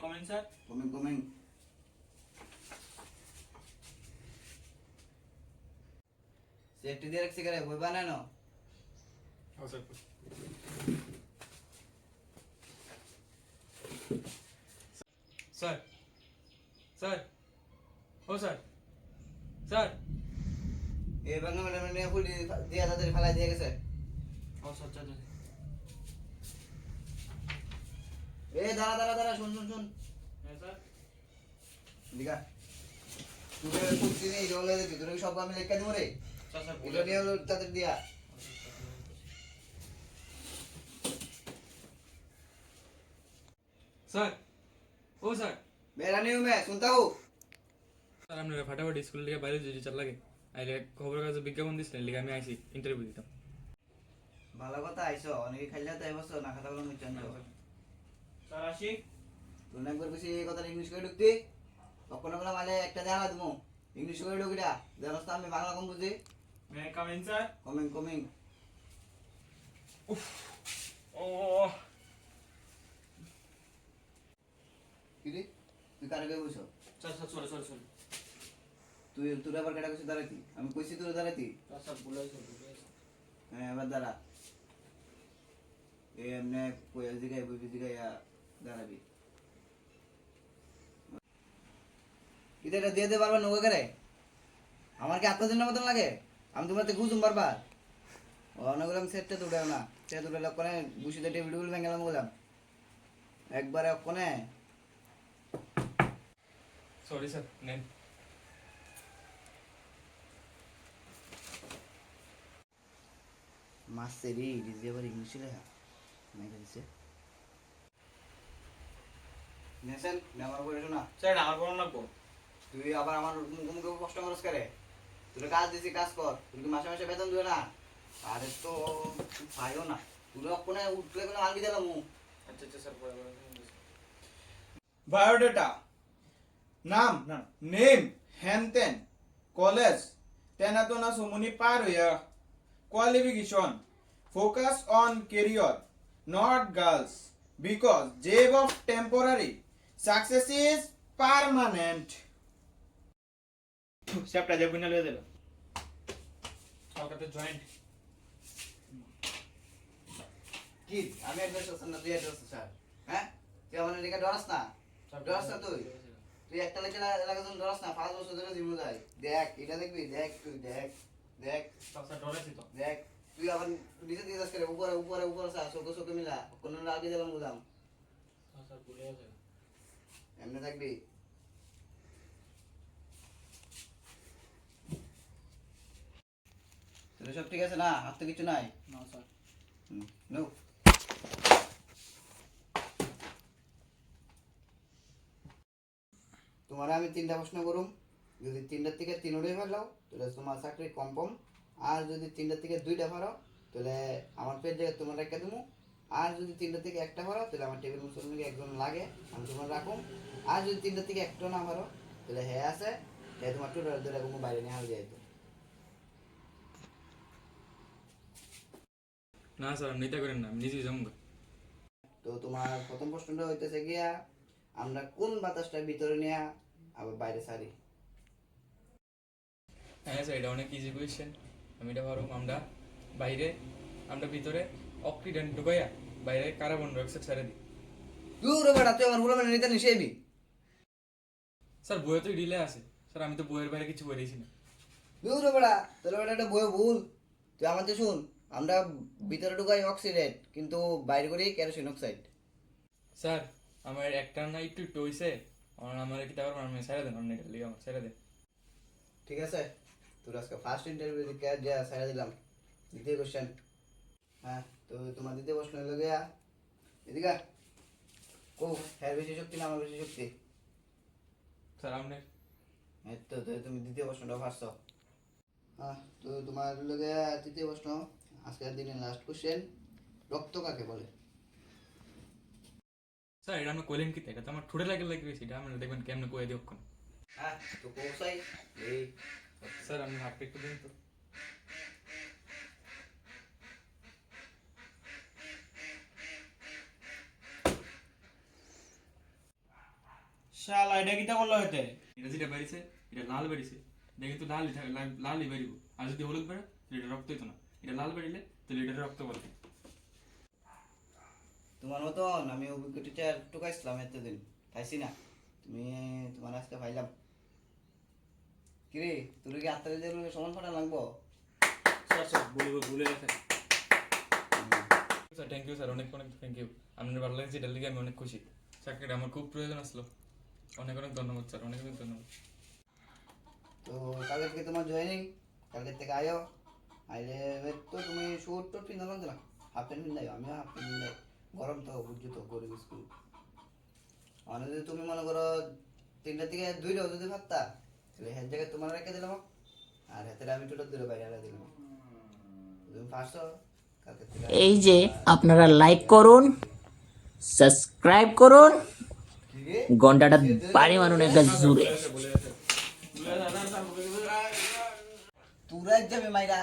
Come in, sir? Coming coming safety দিয়ে রাখছি করে বই বানানো sir. Sir. Sir. Oh, sir. Sir. এই বাংলা মানে মানে ফুল দিয়ে তাদের ফেলাই দিয়ে গেছে Oh, sir, sir, sir. এ শুন শুন সব আমি রে। দিয়া। ও মে শুনতা ফাটাফাটি স্কুল থেকে বাইরে যদি চাল লাগে। আইলে খবর কাগজ বিজ্ঞাপন দিছিলেন লিগে আমি আইসি ইন্টারভিউ দিতাম। ভালো কথা আইসো। অনেকে খাইলে তো এবছর না খাতা কলম না একবার এই কথা ইংলিশ করে ঢুকতি। কখনো কোনো মালে একটা দেখা তুমি ইংলিশ করে ঢুকিটা জানোস তো আমি বাংলা কম বুঝি? May I sir coming coming ও। কিরে তুই কারে কে বুঝছ স্যার সরি সরি সরি তুই তোর আবার কেটা কইছিস দাঁড়াইতি আমি কইছি তোর ভুল হয়েছে ভুল হয়েছে। হ্যাঁ এবার দাঁড়া। এমনি বুঝি জিগাইয়া দাঁড়াবি। কিন্তু এটা দিয়ে দে বারবার নৌকা করে? আমার কি আত্মদিনের মতন লাগে? আমি তোমার গুজুম বারবার। অনেক বললাম সেটটা তুলে না। সে তুলে কোনে বুসিতে টেবিল টেবিল ভেঙেলাম বললাম। একবারে কোনে সরি স্যার নেন। মাছ সেরি ইংলিশে লেখা মেঘে দিছে। নেছেন নেওয়ার করে শোনা স্যার আমার বড় লাগবো। তুই আবার আমার মুখে মুখে কষ্ট করস করে? তুই কাজ দিছি কাজ কর। তুই কি মাসে মাসে বেতন দিও না। আরে তো পাইও না। তুই কোনে উঠলে কোনো আলবি দিলাম আচ্ছা আচ্ছা স্যার বায়োডাটা। নাম না নেম হেনতেন কলেজ তেনাতো না সমনি পার হইয়া। Qualification focus on career not girls because Zeb of temporary. Success is permanent স্যারটা যে বুঝনা লয়ে দিল সরকারতে জয়েন্ট কি? আমি অ্যাড্রেস আছি না তুই অ্যাড্রেস স্যার? হ্যাঁ? তুই আমার লিখে ডরাস না। ডরাস না তুই? তুই একটা লেখে এলাকা তুমি ডরাস না। পাঁচ বছর ধরে জীবন যায় দেখ এটা দেখবি? দেখ তুই দেখ দেখ। স্যার ডরেছি তো। দেখ তুই আবার নিচে দিয়ে যাস করে উপরে উপরে উপরে চোখে চোখে মিলা। কোনো আগে দিলাম বুঝলাম স্যার ভুলে গেছে। এমনি থাকবি? তোর সব ঠিক আছে না? হাত তো কিছু নাই? না স্যার। নো তোমার আমি তিনটা প্রশ্ন করুম। যদি তিনটার থেকে তিনটাই ফেলাও তাহলে তোমার চাকরি কনফার্ম আর যদি তিনটার থেকে দুইটা পারো তাহলে আমার পেট জায়গায় তোমার রেখে দেবো আর যদি তিনটা থেকে একটা পারো তাহলে আমার টেবিল মুসলমানকে একজন লাগে আমি তোমার রাখুম। আর যদি তিনটা থেকে একটা না পারো তাহলে হ্যাঁ আছে হ্যাঁ তোমার টোটাল দুটা কোনো বাইরে নিয়ে হয়ে যাইতো না স্যার এটা করেন না আমি নিজেই যাব তো তোমার প্রথম প্রশ্নটা হইতেছে গিয়া আমরা কোন বাতাসটা ভিতরে নিয়ে আবার বাইরে সারি হ্যাঁ স্যার এটা অনেক ইজি কোয়েশ্চেন আমি এটা ভাবলাম আমরা বাইরে আমরা ভিতরে অক্সিডেন্ট ঢুকাইয়া বাইরে কার্বন ডাইঅক্সাইড ছেড়ে দিই দূর বেটা তুই আমার বলে নিতে নিষেবি স্যার বইয়ে তো ডিলে আছে। স্যার আমি তো বইয়ের বাইরে কিছু বলেছি না। দূর বেটা তোর বেটা একটা বই ভুল। তুই আমাদের শুন আমরা ভিতরে ঢুকাই অক্সিডেন্ট কিন্তু বাইরে করি ক্যারোসিন অক্সাইড স্যার আমার একটা না একটু একটু হয়েছে আমার কি তারপর আমি ছেড়ে দেন এটা লিগে আমার ছেড়ে দেন। ঠিক আছে তোর আজকে ফার্স্ট ইন্টারভিউ দিকে যা সারা দিলাম দ্বিতীয় কোশ্চেন হ্যাঁ। তো তোমার দ্বিতীয় প্রশ্ন হলো গিয়া এদিকে। কো হ্যাঁ বেশি শক্তি না আমার বেশি শক্তি। স্যার আপনি তো তুমি দ্বিতীয় প্রশ্নটা পারছ হ্যাঁ তো তোমার লগে তৃতীয় প্রশ্ন আজকের দিনের লাস্ট কোশ্চেন রক্ত কাকে বলে? স্যার এটা আমি কইলেন কি এটা তো আমার ঠোঁটে লাগে লাগে এটা আপনি দেখবেন কেমনে কয়ে দিও কোন হ্যাঁ তো কোসাই এই। স্যার আপনি হাতটা একটু দিন তো। এটা কিটা করল হইতে? এটা যেটা বেরিয়েছে এটা লাল বেরিয়েছে। এটা কিন্তু লালই থাকে লালই বেরিব। আর যদি হলুদ বেরো তাহলে এটা রক্ত হইতো না। এটা লাল বেরিলে তাহলে এটা রক্ত বলে। তোমার মতন আমি অভিজ্ঞ টিচার টুকাইছিলাম এতদিন খাইছি না। তুমি তোমার আজকে পাইলাম। কিরে তোর কি আত্মারে যে সমান ফাটা লাগবো? স্যার স্যার বলব ভুলে গেছে স্যার থ্যাংক ইউ স্যার অনেক অনেক থ্যাংক ইউ আপনার ভালো লাগছে এটার লিগে আমি অনেক খুশি। চাকরিটা আমার খুব প্রয়োজন আসলো। অনেক অনেক ধন্যবাদ স্যার অনেক অনেক ধন্যবাদ। তো কালকে থেকে তোমার জয়েনিং কালকে থেকে আয়ো। আইলে তো তুমি শুট টুট পিন্ধালাম না হাফ প্যান্ট পিন্ধাই আমিও হাফ প্যান্ট পিন্ধাই। গরম তো বুঝছ তো গরিব স্কুল মানে যদি তুমি মনে করো তিনটা থেকে দুইটাও যদি ভাবতা তাহলে হের জায়গায় তোমার রেখে দিলাম। আর হাতে আমি টোটাল দূরে বাইরে আলাদা দিলাম। তুমি ফার্স্ট কালকে থেকে এই যে আপনারা লাইক করুন সাবস্ক্রাইব করুন ঘন্টাটা বাড়ি মানুন একটা জুড়ে তোরা যাবে মাইরা